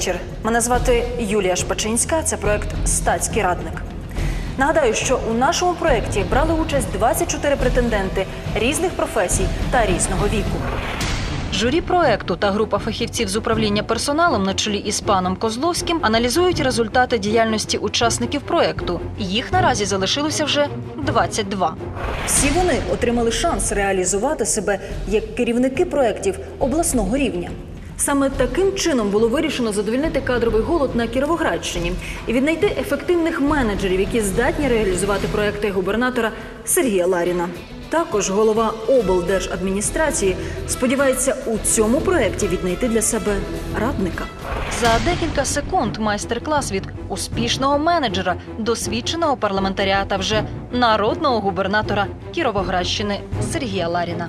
Вечір. Мене звати Юлія Шпачинська. Це проект Статський радник. Нагадаю, що у нашому проєкті брали участь 24 претенденти різних професій та різного віку. Журі проекту та група фахівців з управління персоналом на чолі із паном Козловським аналізують результати діяльності учасників проекту. Їх наразі залишилося вже 22. Всі вони отримали шанс реалізувати себе як керівники проєктів обласного рівня. Саме таким чином було вирішено задовільнити кадровий голод на Кіровоградщині і віднайти ефективних менеджерів, які здатні реалізувати проекти губернатора Сергія Ларіна. Також голова облдержадміністрації сподівається у цьому проєкті віднайти для себе радника. За декілька секунд майстер-клас від успішного менеджера, досвідченого парламентаря та вже народного губернатора Кіровоградщини Сергія Ларіна.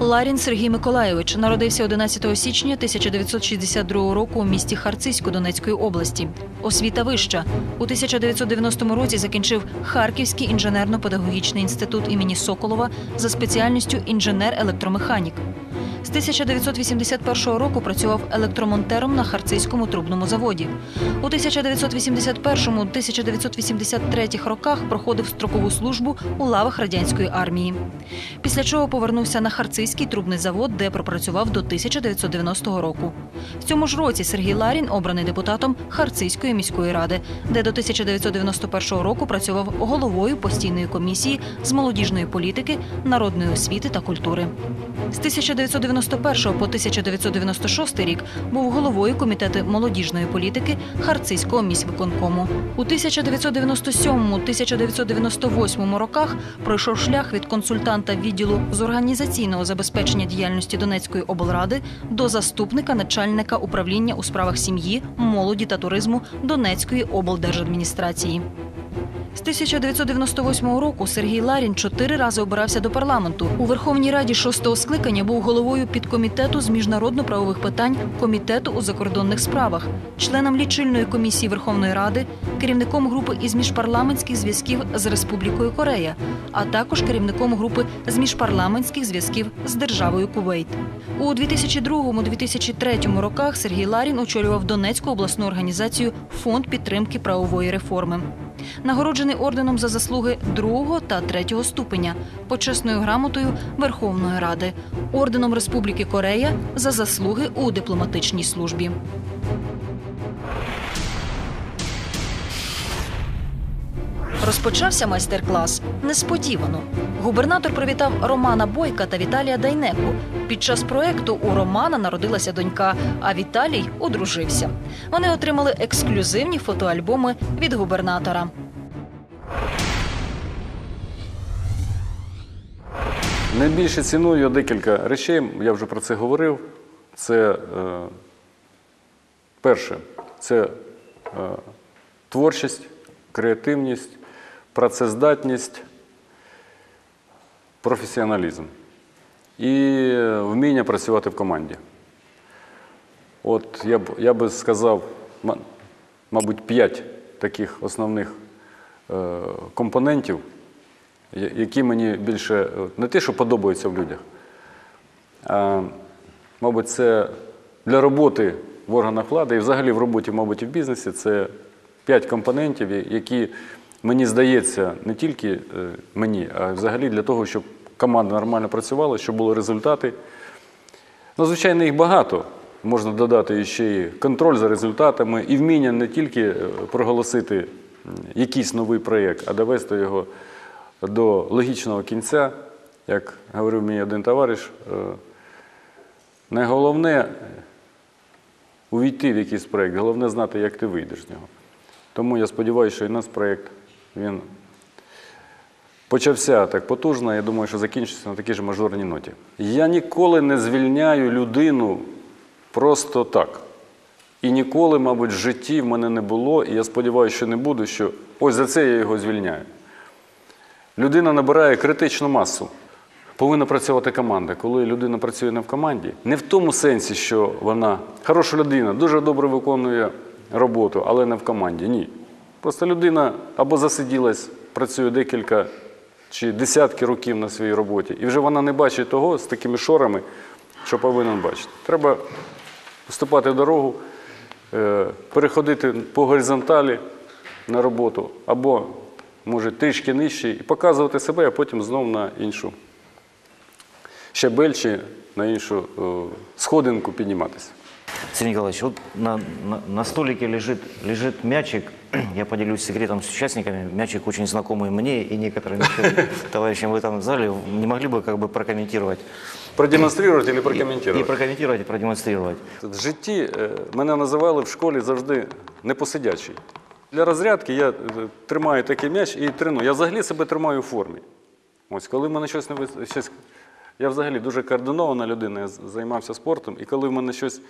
Ларін Сергій Миколайович народився 11 січня 1962 року у місті Харциську Донецької області. Освіта вища. У 1990 році закінчив Харківський інженерно-педагогічний інститут імені Соколова за спеціальністю інженер-електромеханік. З 1981 року працював електромонтером на Харцизькому трубному заводі. У 1981-1983 роках проходив строкову службу у лавах радянської армії. Після чого повернувся на Харцизький трубний завод, де пропрацював до 1990 року. В цьому ж році Сергій Ларін обраний депутатом Харцизької міської ради, де до 1991 року працював головою постійної комісії з молодіжної політики, народної освіти та культури. З 1991 по 1996 рік був головою комітету молодіжної політики Харцизького міськвиконкому. У 1997-1998 роках пройшов шлях від консультанта відділу з організаційного забезпечення діяльності Донецької облради до заступника начальника управління у справах сім'ї, молоді та туризму Донецької облдержадміністрації. З 1998 року Сергій Ларін чотири рази обирався до парламенту. У Верховній Раді шостого скликання був головою підкомітету з міжнародно-правових питань комітету у закордонних справах, членом лічильної комісії Верховної Ради, керівником групи із міжпарламентських зв'язків з Республікою Корея, а також керівником групи з міжпарламентських зв'язків з державою Кувейт. У 2002-2003 роках Сергій Ларін очолював Донецьку обласну організацію Фонд підтримки правової реформи. Нагороджений орденом за заслуги другого та третього ступеня, почесною грамотою Верховної Ради, орденом Республіки Корея за заслуги у дипломатичній службі. Розпочався майстер-клас несподівано. Губернатор привітав Романа Бойка та Віталія Дайнеку. Під час проекту у Романа народилася донька, а Віталій одружився. Вони отримали ексклюзивні фотоальбоми від губернатора. Найбільше ціную декілька речей, я вже про це говорив. Це е, перше, це е, творчість, креативність, працездатність, професіоналізм і вміння працювати в команді. От я б, я би сказав, мабуть, п'ять таких основних е, компонентів, які мені більше е, не те, що подобаються в людях, а, мабуть, це для роботи в органах влади і взагалі в роботі, мабуть, і в бізнесі це п'ять компонентів, які, мені здається, не тільки е, мені, а взагалі для того, щоб команда нормально працювала, щоб були результати. Ну, звичайно, їх багато. Можна додати ще і контроль за результатами, і вміння не тільки е, проголосити якийсь новий проєкт, а довести його до логічного кінця. Як говорив мені один товариш, е, найголовне увійти в якийсь проєкт, головне знати, як ти вийдеш з нього. Тому я сподіваюся, що і наш проєкт він почався так потужно, я думаю, що закінчиться на такій ж мажорній ноті. Я ніколи не звільняю людину просто так. І ніколи, мабуть, в житті в мене не було, і я сподіваюся, що не буду, що ось за це я його звільняю. Людина набирає критичну масу. Повинна працювати команда. Коли людина працює не в команді, не в тому сенсі, що вона хороша людина, дуже добре виконує роботу, але не в команді. Ні. Просто людина або засиділась, працює декілька чи десятки років на своїй роботі, і вже вона не бачить того з такими шорами, що повинен бачити. Треба вступати в дорогу, переходити по горизонталі на роботу, або, може, трішки нижче, і показувати себе, а потім знову на іншу щабель чи на іншу е, сходинку підніматися. Сергей Николаевич, вот на, на, на столике лежит, лежит мячик. Я поделюсь секретом с участниками. Мячик очень знакомый мне и некоторым еще товарищам в этом зале. Не могли бы как бы прокомментировать? Продемонструвати чи И прокоментувати? прокомментировать, и продемонстрировать. В житті е, мене називали в школі завжди непосидячий. Для розрядки я е, тримаю такий м'яч і треную. Я взагалі себе тримаю у формі. Ось коли в мене щось не щось. Я взагалі дуже координована людина, я займався спортом, і коли в мене щось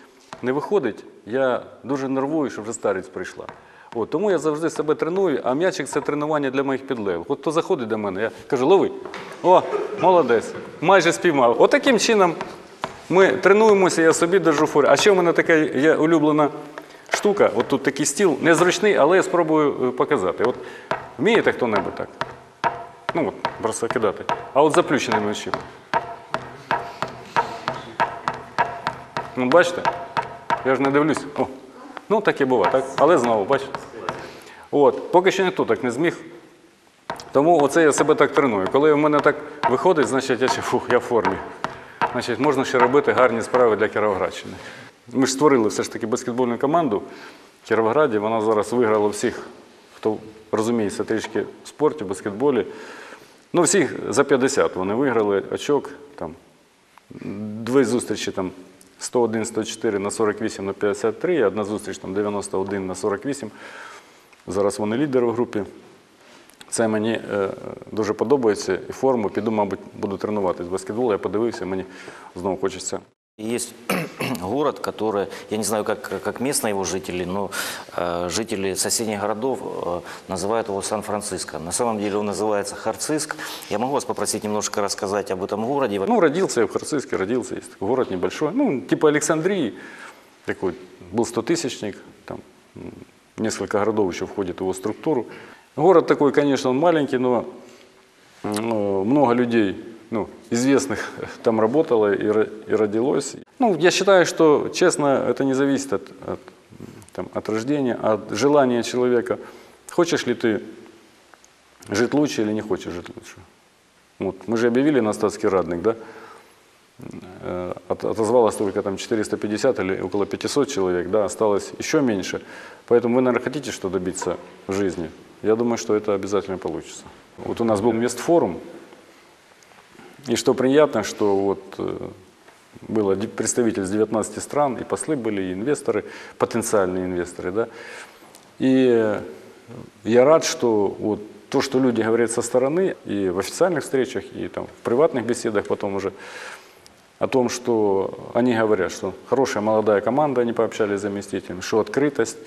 не виходить, я дуже нервую, що вже старість прийшла. От, тому я завжди себе треную, а м'ячик це тренування для моїх підлеглих. От хто заходить до мене, я кажу, лови. О, молодець, майже спіймав. От чином ми тренуємося, я собі держу фору. А ще в мене така є улюблена штука, от тут такий стіл, незручний, але я спробую е, показати. От вмієте хто-небудь так? Ну от, просто кидати. А от заплющеними очима. Ну, бачите? Я ж не дивлюсь. О, ну, таке буває, так? Але знову, бачите? От, поки що ніхто так не зміг. Тому оце я себе так треную. Коли в мене так виходить, значить я ще фух, я в формі. Значить, можна ще робити гарні справи для Кіровоградщини. Ми ж створили все ж таки баскетбольну команду в Кіровограді. Вона зараз виграла всіх, хто розуміється трішки в спорті, баскетболі. Ну, всіх за 50 вони виграли очок. Там, дві зустрічі там 101-104 на 48 на 53, і одна зустріч там 91 на 48. Зараз вони лідери в групі. Це мені е, дуже подобається і форму. Піду, мабуть, буду тренуватись в баскетбол. Я подивився, мені знову хочеться. Есть город, который, я не знаю, как, как местные его жители, но э, жители соседних городов э, называют его Сан-Франциско. На самом деле он называется Харциск. Я могу вас попросить немножко рассказать об этом городе? Ну, родился я в Харциске, родился, есть такой город небольшой, ну, типа Александрии, такой, был стотысячник, там м, несколько городов еще входит в его структуру. Город такой, конечно, он маленький, но м, много людей, ну, известных там работало и, и родилось. Ну, я считаю, что, честно, это не зависит от, от, там, от рождения, от желания человека. Хочешь ли ты жить лучше или не хочешь жить лучше? Вот. Мы же объявили на статский радник, да? Э, от- Отозвалось только там 450 или около 500 человек, да, осталось еще меньше. Поэтому вы, наверное, хотите что добиться в жизни. Я думаю, что это обязательно получится. Вот у нас был инвестфорум, и что приятно, что вот э, было представитель с 19 стран, и послы были, и инвесторы, потенциальные инвесторы, да. И э, я рад, что вот то, что люди говорят со стороны, и в официальных встречах, и там в приватных беседах потом уже, о том, что они говорят, что хорошая молодая команда, они пообщались с заместителем, что открытость,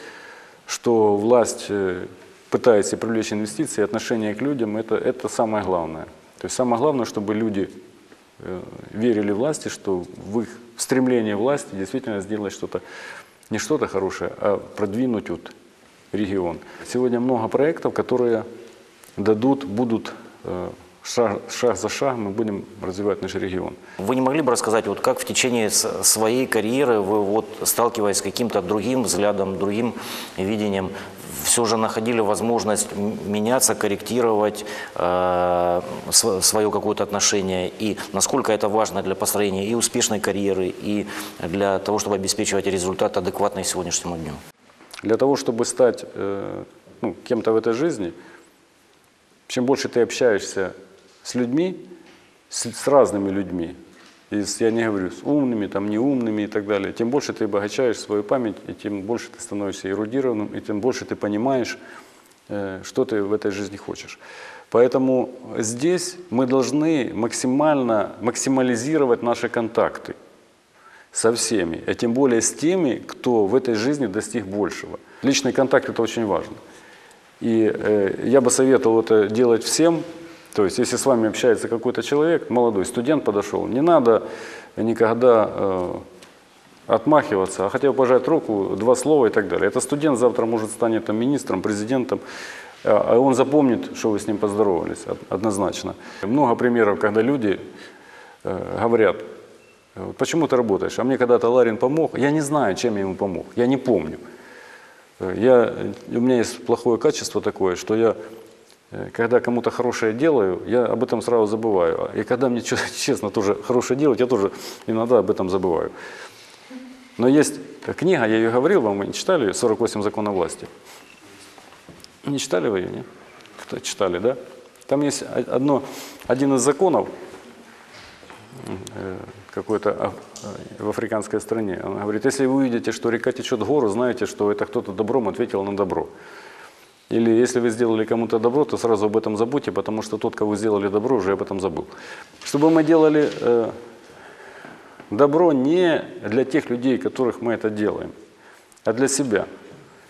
что власть э, пытается привлечь инвестиции, отношение к людям, это, это самое главное. То есть самое главное, чтобы люди э, верили власти, что в их стремлении власти действительно сделать что-то, не что-то хорошее, а продвинуть вот регион. Сегодня много проектов, которые дадут, будут э, шаг, шаг за шагом, мы будем развивать наш регион. Вы не могли бы рассказать, вот как в течение своей карьеры вы, вот, сталкиваясь с каким-то другим взглядом, другим видением, все же находили возможность меняться, корректировать э, св- свое какое-то отношение, и насколько это важно для построения и успешной карьеры, и для того, чтобы обеспечивать результат адекватный сегодняшнему дню? Для того, чтобы стать э, ну, кем-то в этой жизни, чем больше ты общаешься с людьми, с, с разными людьми, и с- я не говорю с умными, там, неумными и так далее, тем больше ты обогащаешь свою память, и тем больше ты становишься эрудированным, и тем больше ты понимаешь, э, что ты в этой жизни хочешь. Поэтому здесь мы должны максимально максимализировать наши контакты со всеми, а тем более с теми, кто в этой жизни достиг большего. Личный контакт это очень важно. И э, я бы советовал это делать всем. То есть, если с вами общается какой-то человек, молодой студент подошел, не надо никогда э, отмахиваться, а хотя бы пожать руку, два слова и так далее. Это студент завтра может станет там, министром, президентом. а а он запомнит, что вы с ним поздоровались, од- однозначно. Много примеров, когда люди э, говорят, э, почему ты работаешь? А мне когда-то Ларин помог, я не знаю, чем я ему помог, я не помню. Э, Я, э, у меня есть плохое качество такое, что я, э, когда кому-то хорошее делаю, я об этом сразу забываю. И когда мне, честно, тоже хорошее делать, я тоже иногда об этом забываю. Но есть книга, я ее говорил вам, вы не читали, ее, «48 законов власти». Не читали вы ее, нет? Кто читали, да? Там есть одно, один из законов, э, какой-то а, э, в африканской стране. Он говорит, если вы увидите, что река течет в гору, знаете, что это кто-то добром ответил на добро. Или если вы сделали кому-то добро, то сразу об этом забудьте, потому что тот, кого сделали добро, уже об этом забыл. Чтобы мы делали э, добро не для тех людей, которых мы это делаем, а для себя.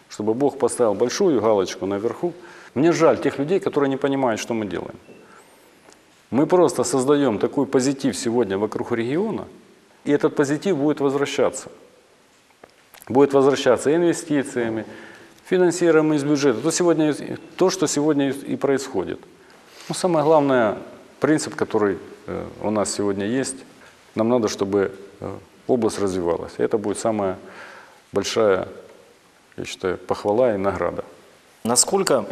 Чтобы Бог поставил большую галочку наверху. Мне жаль тех людей, которые не понимают, что мы делаем. Мы просто создаем такой позитив сегодня вокруг региона, и этот позитив будет возвращаться. Будет возвращаться инвестициями, финансированием из бюджета. То, сегодня, то что сегодня и происходит. Ну, самое главное, принцип, который э, у нас сегодня есть, нам надо, чтобы э, область развивалась. Это будет самая большая, я считаю, похвала и награда. Насколько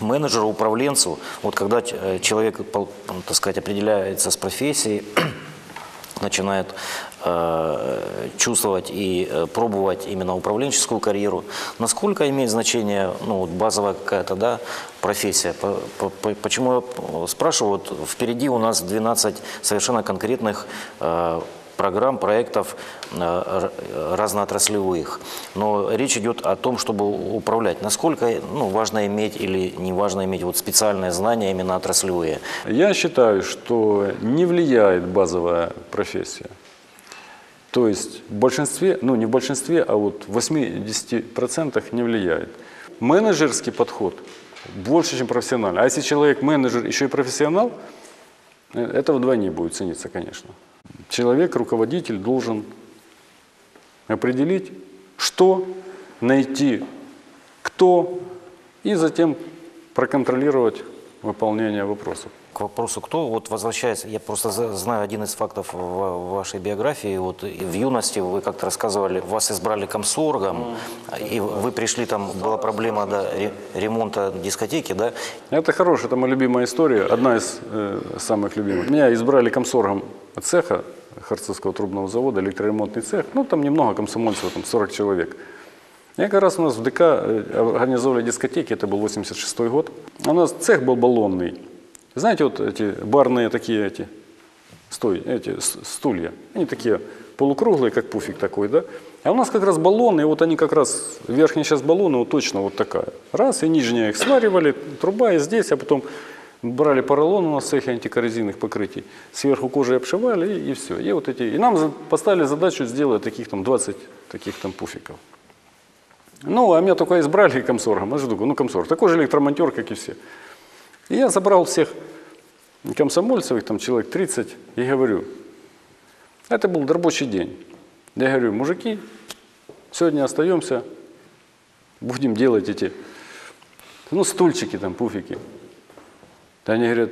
менеджеру, управленцу, вот когда э, человек, так сказать, определяется с профессией, начинает чувствовать и э, пробовать именно управленческую карьеру, насколько имеет значение ну, базовая какая-то да, профессия? По- по- по- Почему я э, спрашиваю? Вот впереди у нас 12 совершенно конкретных э, программ, проектов э, разноотраслевых. Но речь идет о том, чтобы управлять. Насколько ну, важно иметь или не важно иметь вот специальные знания именно отраслевые? Я считаю, что не влияет базовая профессия. То есть в большинстве, ну не в большинстве, а вот в 80% не влияет. Менеджерский подход больше, чем профессиональный. А если человек менеджер, еще и профессионал, э, это вдвойне будет цениться, конечно. Человек, руководитель должен определить, что, найти, кто, и затем проконтролировать выполнение вопросов. Вопросу, кто вот возвращается, я просто знаю один из фактов в вашей биографии. Вот в юности вы как-то рассказывали, вас избрали комсоргом, и вы пришли, там была проблема да, ре- ремонта дискотеки, да? Это хорошая, это моя любимая история, одна из э, самых любимых. Меня избрали комсоргом цеха Харцевского трубного завода, электроремонтный цех. Ну, там немного комсомольцев, там 40 человек. И как раз у нас в ДК э, организовали дискотеки, это был 86 год. У нас цех был баллонный. Знаете, вот эти барные такие эти, стой, эти стулья, они такие полукруглые, как пуфик такой, да? А у нас как раз баллоны, и вот они как раз, верхняя часть баллона вот точно вот такая. Раз, и нижняя их сваривали, труба и здесь, а потом брали поролон у нас в цехе антикоррозийных покрытий, сверху кожей обшивали и, и все. И вот эти, и нам поставили задачу сделать таких там 20 таких там пуфиков. Ну, а меня только избрали комсоргом, что такое? Ну, комсорг, такой же электромонтер, как и все. И я забрал всех комсомольцев, их там человек 30, и говорю, это был рабочий день. Я говорю, мужики, сегодня остаемся, будем делать эти, ну, стульчики там, пуфики. Да они говорят,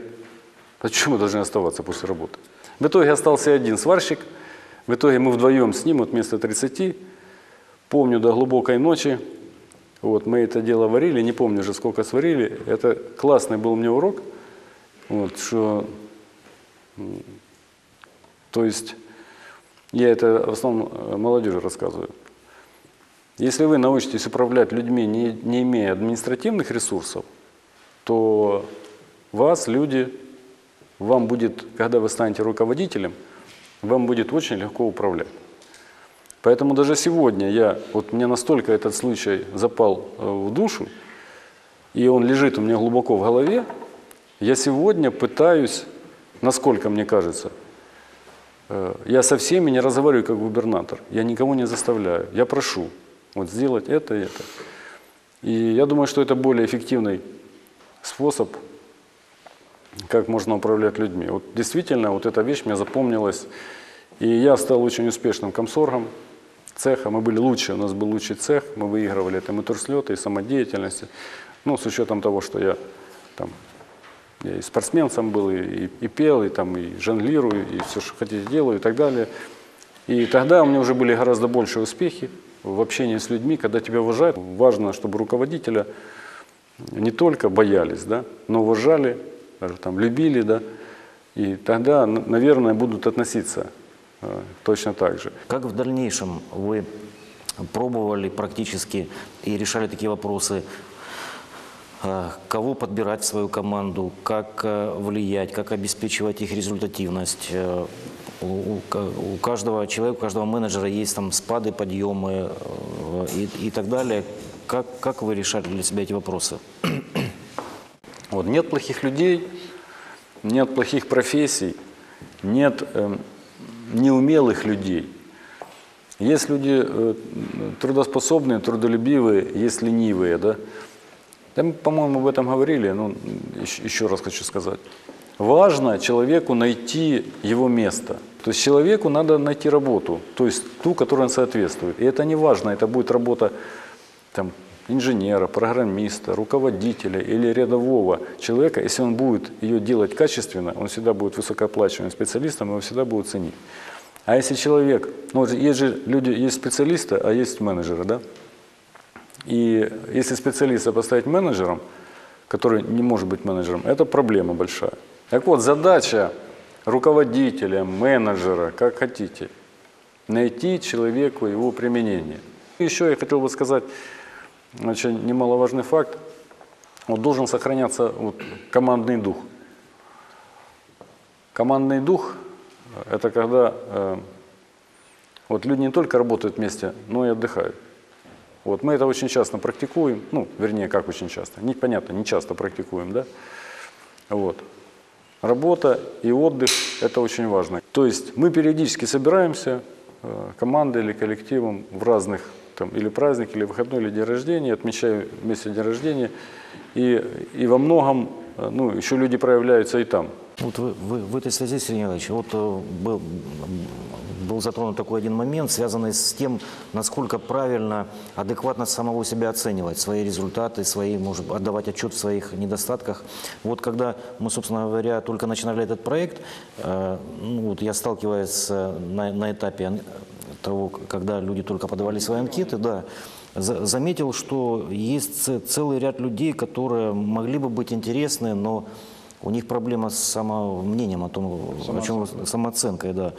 а почему мы должны оставаться после работы? В итоге остался один сварщик, в итоге мы вдвоем с ним, вот вместо 30, помню, до глубокой ночи, вот, мы это дело варили, не помню уже сколько сварили. Это классный был мне урок, вот, что, то есть, я это в основном э, молодежи рассказываю. Если вы научитесь управлять людьми, не, не имея административных ресурсов, то вас люди, вам будет, когда вы станете руководителем, вам будет очень легко управлять. Поэтому даже сегодня я, вот мне настолько этот случай запал э, в душу, и он лежит у меня глубоко в голове, я сегодня пытаюсь, насколько мне кажется, э, я со всеми не разговариваю как губернатор, я никого не заставляю, я прошу вот сделать это и это. И я думаю, что это более эффективный способ, как можно управлять людьми. Вот действительно, вот эта вещь мне запомнилась, и я стал очень успешным комсоргом цеха. Мы были лучше, у нас был лучший цех, мы выигрывали там и турслеты, и самодеятельности. Ну, с учетом того, что я там я и спортсмен сам был, и, и пел, и, там, и жонглирую, и все, что хотите, делаю, и так далее. И тогда у меня уже были гораздо большие успехи в общении с людьми, когда тебя уважают. Важно, чтобы руководителя не только боялись, да, но уважали, даже там любили, да, и тогда, наверное, будут относиться точно так же. Как в дальнейшем вы пробовали практически и решали такие вопросы, э, кого подбирать в свою команду, как э, влиять, как обеспечивать их результативность? Э, У, у ка- у каждого человека, у каждого менеджера есть там спады, подъемы э, и, и так далее. Как, как вы решали для себя эти вопросы? Вот, нет плохих людей, нет плохих профессий, нет эм, неумелых людей. Есть люди э, трудоспособные, трудолюбивые, есть ленивые, да. Мы, по-моему, об этом говорили, но еще, раз хочу сказать. Важно человеку найти его место. То есть человеку надо найти работу, то есть ту, которой он соответствует. И это не важно, это будет работа там, инженера, программиста, руководителя или рядового человека, если он будет ее делать качественно, он всегда будет высокооплачиваемым специалистом, его всегда будут ценить. А если человек, ну есть же люди, есть специалисты, а есть менеджеры, да? И если специалиста поставить менеджером, который не может быть менеджером, это проблема большая. Так вот, задача руководителя, менеджера, как хотите, найти человеку его применение. Еще я хотел бы сказать очень немаловажный факт. Вот должен сохраняться вот, командный дух. Командный дух – это когда э, вот люди не только работают вместе, но и отдыхают. Вот, мы это очень часто практикуем, ну, вернее, как очень часто, непонятно, не часто практикуем, да. Вот. Работа и отдых – это очень важно. То есть мы периодически собираемся э, командой или коллективом в разных, там, или праздник, или выходной, или день рождения, отмечаем вместе день рождения, и, и во многом, э, ну, еще люди проявляются и там. Вот вы, вы- в этой связи, Сергей Николаевич, вот э, был, был затронут такой один момент, связанный с тем, насколько правильно, адекватно самого себя оценивать, свои результаты, свои, может, отдавать отчет в своих недостатках. Вот когда мы, собственно говоря, только начинали этот проект, э, ну, вот я сталкиваясь э, на, на этапе того, когда люди только подавали свои анкеты, да, за- заметил, что есть целый ряд людей, которые могли бы быть интересны, но у них проблема с самомнением о том, о чем самооценкой, да.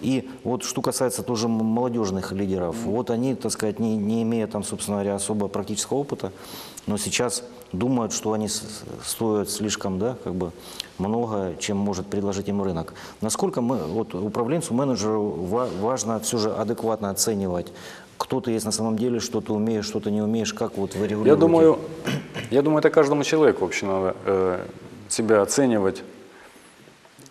И вот что касается тоже молодежных лидеров, вот они, так сказать, не, не имея там, собственно говоря, особо практического опыта, но сейчас думают, что они стоят слишком, да, как бы много, чем может предложить им рынок. Насколько мы, вот управленцу, менеджеру ва- важно все же адекватно оценивать, кто ты есть на самом деле, что ты умеешь, что ты не умеешь, как вот вы регулируете? Я думаю, я думаю, это каждому человеку вообще надо э, себя оценивать.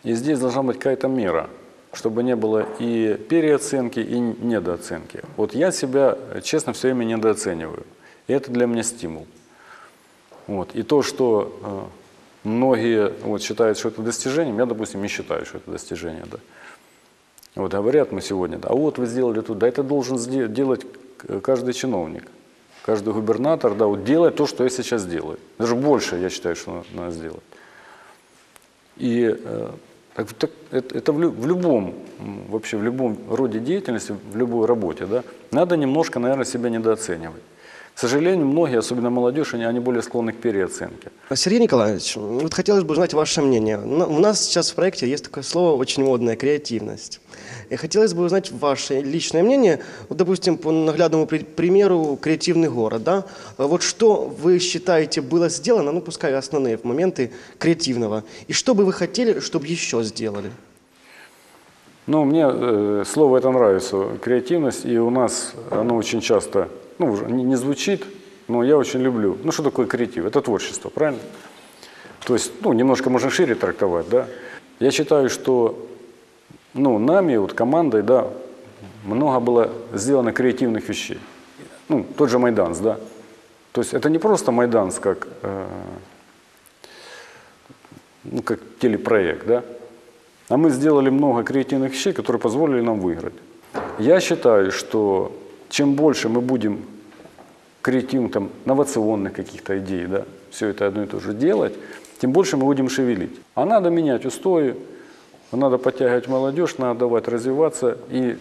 И здесь должна быть какая-то мера, чтобы не было и переоценки, и недооценки. Вот я себя, честно, все время недооцениваю. И это для меня стимул. Вот. И то, что э, многие вот, считают, что это достижением, я, допустим, не считаю, что это достижение. Да. Вот говорят мы сегодня, а вот вы сделали тут, да это должен делать каждый чиновник, каждый губернатор, да, вот делать то, что я сейчас делаю. Даже больше, я считаю, что надо сделать. И э, так- так это, в, в любом, вообще в любом роде деятельности, в любой работе, да, надо немножко, наверное, себя недооценивать. К сожалению, многие, особенно молодежь, они, они более склонны к переоценке. Сергей Николаевич, вот хотелось бы узнать ваше мнение. У нас сейчас в проекте есть такое слово очень модное – креативность. И хотелось бы узнать ваше личное мнение, вот, допустим, по наглядному при- примеру «Креативный город». Да? Вот что вы считаете было сделано, ну, пускай основные моменты креативного, и что бы вы хотели, чтобы еще сделали? Ну, мне э, слово это нравится, креативность, и у нас оно очень часто, ну, уже не, не звучит, но я очень люблю. Ну, что такое креатив? Это творчество, правильно? То есть, ну, немножко можно шире трактовать, да. Я считаю, что, ну, нами, вот командой, да, много было сделано креативных вещей. Ну, тот же Майданс, да. То есть это не просто Майданс как, э, ну, как телепроект, да, а мы сделали много креативных вещей, которые позволили нам выиграть. Я считаю, что чем больше мы будем креативных, там, новационных каких-то идей, да, все это одно и то же делать, тем больше мы будем шевелить. А надо менять устои, надо подтягивать молодежь, надо давать развиваться. И,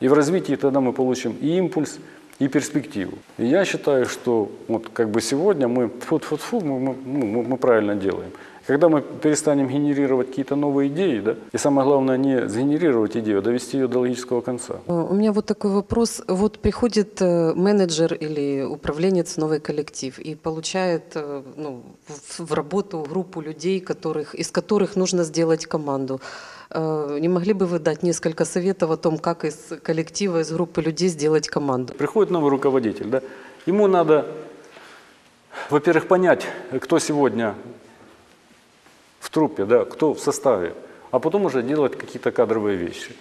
и в развитии тогда мы получим и импульс, и перспективу. И я считаю, что вот как бы сегодня мы, фу -фу -фу, мы, ну, мы- мы правильно делаем. Когда мы перестанем генерировать какие-то новые идеи, да, и самое главное не сгенерировать идею, а довести ее до логического конца. Э, У меня вот такой вопрос. Вот приходит э, менеджер или управленец новый коллектив и получает э, ну, в, работу группу людей, которых, из которых нужно сделать команду. Не могли бы вы дать несколько советов о том, как из коллектива, из группы людей сделать команду? Приходит новый руководитель, да, ему надо, во-первых, понять, кто сегодня в труппе, да, кто в составе, а потом уже делать какие-то кадровые вещи.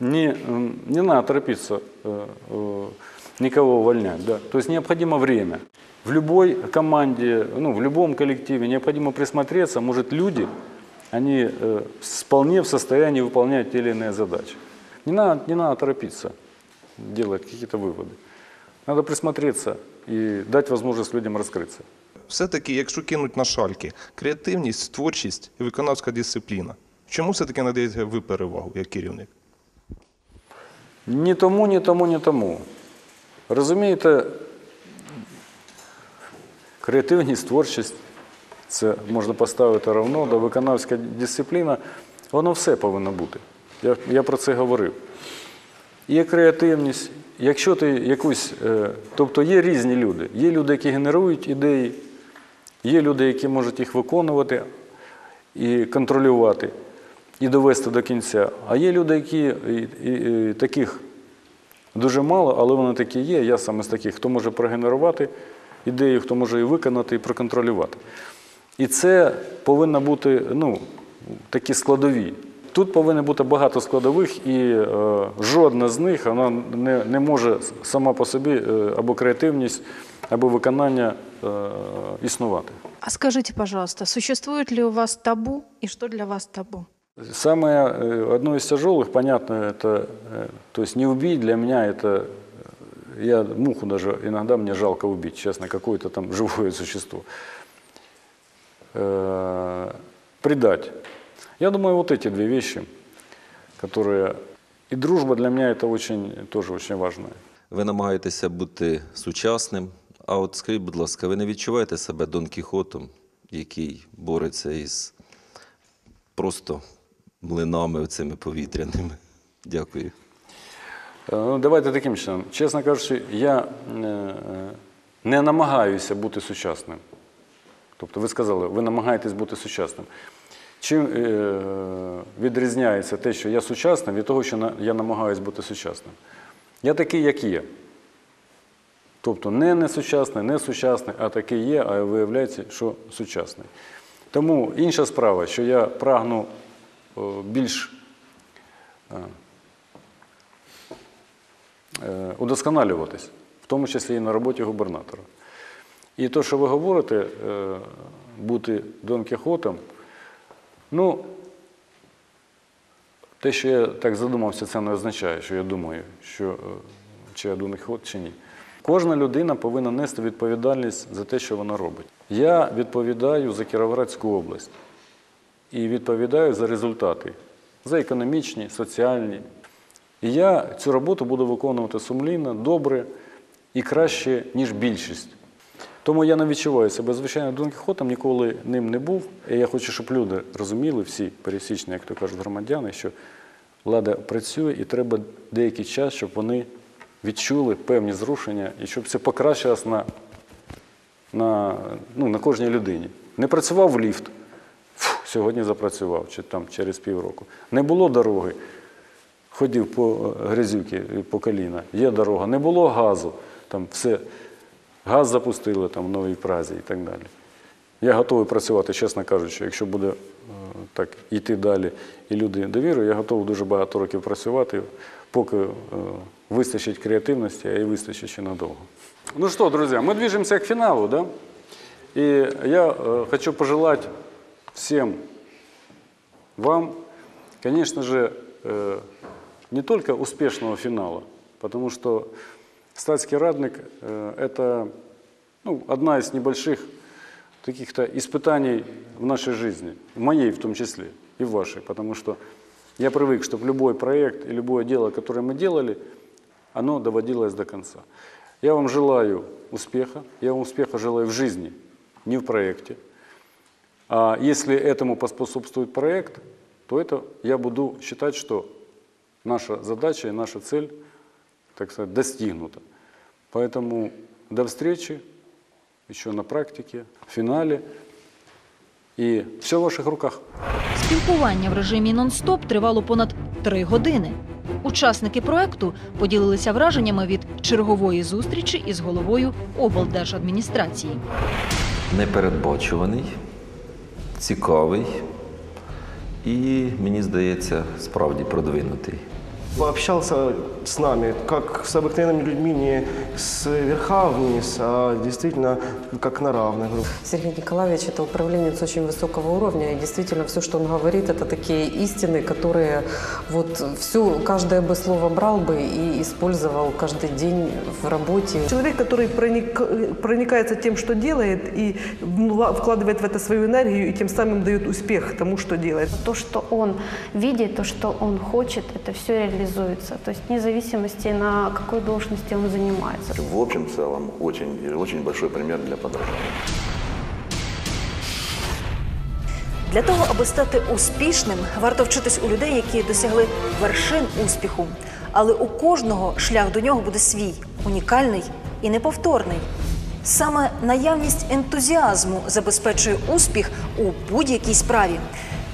Не, м, не надо торопиться э, э, никого увольнять, да. То есть необходимо время. В любой команде, ну, в любом коллективе необходимо присмотреться, может, люди, они э, вполне в состоянии выполнять те или иные задачи. Не надо, не надо торопиться делать какие-то выводы. Надо присмотреться и дать возможность людям раскрыться. Все-таки, якщо кинуть на шальки, креативність, творчість і виконавська дисципліна. Чому все-таки надаєте ви перевагу як керівник? Ні тому, ні тому, ні тому. Розумієте, креативність, творчість це можна поставити равно, да виконавська дисципліна, воно все повинно бути. Я, я про це говорив. Є креативність, якщо ти якусь. е, тобто є різні люди. Є люди, які генерують ідеї, є люди, які можуть їх виконувати і контролювати, і довести до кінця. А є люди, які і, і, і, таких дуже мало, але вони такі є. Я саме з таких, хто може прогенерувати ідею, хто може її виконати і проконтролювати. І це повинно бути ну, такі складові. Тут повинно бути багато складових, і е, жодна з них вона не, не може сама по собі е, або креативність, або виконання е, існувати. А скажите, пожалуйста, существует ли у вас табу и что для вас табу? Самое, э, одно из тяжелых, понятно, это, э, то есть не убить для меня это, э, я муху даже иногда мне жалко убить, честно, какое-то там живое существо. Э, Предать. Я думаю, вот эти две вещи, которые... И дружба для меня это очень, тоже очень важное. Ви намагаєтеся бути сучасним. А от скажіть, будь ласка, ви не відчуваєте себе Дон Кіхотом, який бореться із просто млинами цими повітряними? Дякую. Е, Ну, давайте таким чином. Чесно кажучи, я е, не намагаюся бути сучасним. Тобто ви сказали, ви намагаєтесь бути сучасним. Чим е, відрізняється те, що я сучасним, від того, що я намагаюся бути сучасним? Я такий, як є. Тобто не несучасний, не сучасний, а такий є, а виявляється, що сучасний. Тому інша справа, що я прагну більш е, удосконалюватись, в тому числі і на роботі губернатора. І те, що ви говорите, е, бути Дон Кіхотом, ну, те, що я так задумався, це не означає, що я думаю, що е, чи я Дон Кіхот, чи ні. Кожна людина повинна нести відповідальність за те, що вона робить. Я відповідаю за Кіровоградську область і відповідаю за результати, за економічні, соціальні. І я цю роботу буду виконувати сумлінно, добре і краще, ніж більшість. Тому я не відчуваю себе, звичайно, Дон Кіхотом, ніколи ним не був. І я хочу, щоб люди розуміли, всі пересічні, як то кажуть, громадяни, що влада працює і треба деякий час, щоб вони відчули певні зрушення і щоб це покращилось на, на, ну, на кожній людині. Не працював ліфт, фу, сьогодні запрацював, чи там через півроку. Не було дороги, ходив по е, грязюки, по коліна, є дорога. Не було газу, там все, газ запустили там в Новій Празі і так далі. Я готовий працювати, чесно кажучи, якщо буде е, так йти далі і люди довірують, я готовий дуже багато років працювати, поки е, вистачить креативності, а і вистачить ще надовго. Ну що, друзі, ми движемося к фіналу, да? І я е, хочу пожелати всім вам, конечно же, э, не только успешного финала, потому что статский радник э, – это ну, одна из небольших каких-то испытаний в нашей жизни, в моей в том числе, и в вашей, потому что я привык, чтобы любой проект и любое дело, которое мы делали, оно доводилось до конца. Я вам желаю успеха, я вам успеха желаю в жизни, не в проекте. А если этому поспособствует проект, то это я буду считать, что наша задача и наша цель, так сказать, достигнута. Поэтому до встречи еще на практике, в финале. И все в ваших руках. Спілкування в режимі нон-стоп тривало понад три години. Учасники проекту поділилися враженнями від чергової зустрічі із головою облдержадміністрації. Непередбачуваний, цікавий і, мені здається, справді продвинутий. Общался с нами, как с обыкновенными людьми, не с верха вниз, а действительно как на равных. Сергей Николаевич – это управленец очень высокого уровня, и действительно все, что он говорит, это такие истины, которые вот все, каждое бы слово брал бы и использовал каждый день в работе. Человек, который проник- проникается тем, что делает, и вкладывает в это свою энергию, и тем самым дает успех тому, что делает. То, что он видит, то, что он хочет, это все реализуется. То есть вне зависимости, на какой должности он занимается. В общем целом очень, очень большой пример для подражания. Для того, аби стати успішним, варто вчитись у людей, які досягли вершин успіху. Але у кожного шлях до нього буде свій, унікальний і неповторний. Саме наявність ентузіазму забезпечує успіх у будь-якій справі.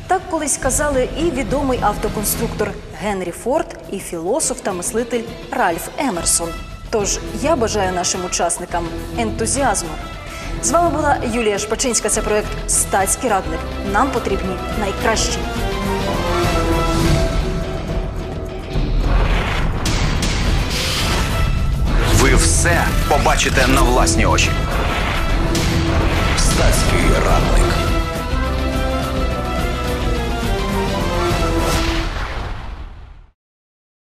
Так колись казали і відомий автоконструктор Генрі Форд, і філософ та мислитель Ральф Емерсон. Тож я бажаю нашим учасникам ентузіазму. З вами була Юлія Шпачинська. Це проект Статський радник. Нам потрібні найкращі. Ви все побачите на власні очі. Стацький радник.